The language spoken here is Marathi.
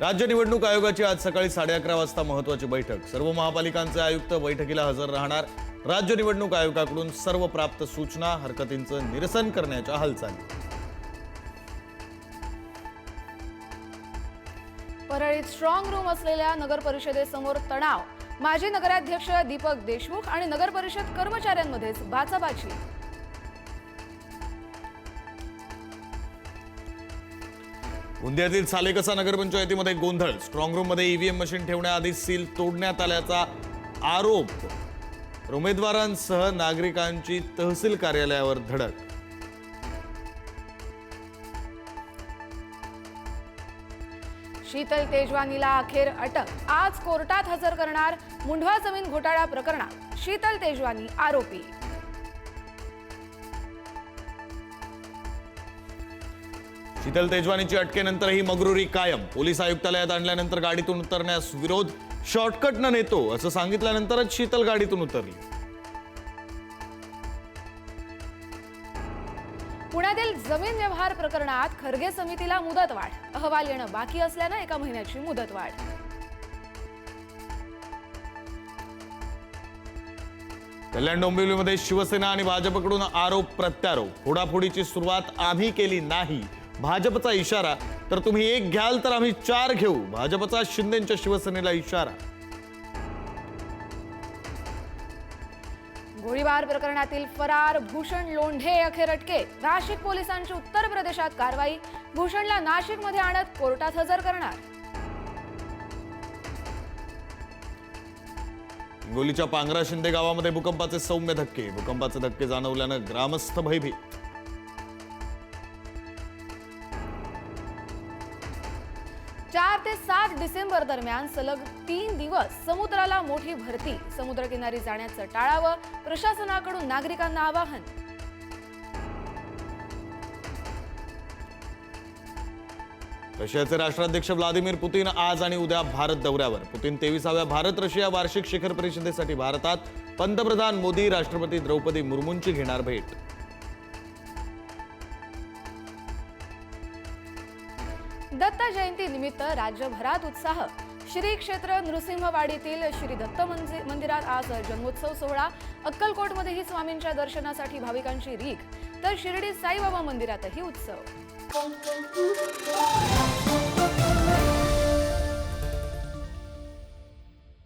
राज्य निवडणूक आयोगाची आज सकाळी साडे अकरा वाजता महत्वाची बैठक. सर्व महापालिकांचे आयुक्त बैठकीला हजर राहणार. राज्य निवडणूक आयोगाकडून सर्व प्राप्त सूचना हरकतींचं निरसन करण्याच्या हालचाली. परळीत स्ट्रॉंग रूम असलेल्या नगर परिषदेसमोर तणाव. माजी नगराध्यक्ष दीपक देशमुख आणि नगर परिषद कर्मचाऱ्यांमध्येच बाचाबाची गोंदियातील सालेकसा नगरपंचायतीमध्ये गोंधळ. स्ट्रॉंग रूममध्ये ईव्हीएम मशीन ठेवण्याआधी सील तोडण्यात आल्याचा आरोप. उमेदवारांसह नागरिकांची तहसील कार्यालयावर धडक. शीतल तेजवानीला अखेर अटक. आज कोर्टात हजर करणार मुंढवा जमीन घोटाळा प्रकरणात. शीतल तेजवानी आरोपी. शीतल तेजवानीची अटकेनंतरही मगरुरी कायम. पोलीस आयुक्तालयात आणल्यानंतर गाडीतून उतरण्यास विरोध. शॉर्टकट न नेतो असं सांगितल्यानंतरच शीतल गाडीतून उतरली. पुण्यातील जमीन व्यवहार प्रकरणात खरगे समितीला मुदतवाढ. अहवाल येणं बाकी असल्यानं एका महिन्याची मुदतवाढ. कल्याण डोंबिवलीमध्ये शिवसेना आणि भाजपकडून आरोप प्रत्यारोप. फोडाफोडीची सुरुवात आम्ही केली नाही. भाजपचा इशारा. तर तुम्ही एक घ्याल तर आम्ही चार घेऊ. भाजपचा शिंदेच्या शिवसेनेला इशारा. गोळीबार प्रकरणातील फरार भूषण लोंढे अखेर अटके नाशिक पोलिसांची उत्तर प्रदेशात कारवाई. भूषणला नाशिकमध्ये आणत कोर्टात हजर करणार. हिंगोलीच्या पांगरा शिंदे गावामध्ये भूकंपाचे सौम्य धक्के. भूकंपाचे धक्के जाणवल्यानं ग्रामस्थ भयभीत. चार ते सात डिसेंबर दरम्यान सलग तीन दिवस समुद्राला मोठी भरती. समुद्रकिनारी जाण्याचं टाळावं प्रशासनाकडून नागरिकांना आवाहन. रशियाचे राष्ट्राध्यक्ष व्लादिमीर पुतीन आज आणि उद्या भारत दौऱ्यावर. पुतीन तेविसाव्या भारत रशिया वार्षिक शिखर परिषदेसाठी भारतात पंतप्रधान मोदी राष्ट्रपती द्रौपदी मुर्मूंची घेणार भेट. दत्त जयंती निमित्त राज्यभरात उत्साह. श्री क्षेत्र नृसिंहवाडीतील श्री दत्त मंदिरात आज जन्मोत्सव सोहळा. अक्कलकोटमध्येही स्वामींच्या दर्शनासाठी भाविकांची रीघ. तर शिर्डी साईबाबा मंदिरातही उत्सव.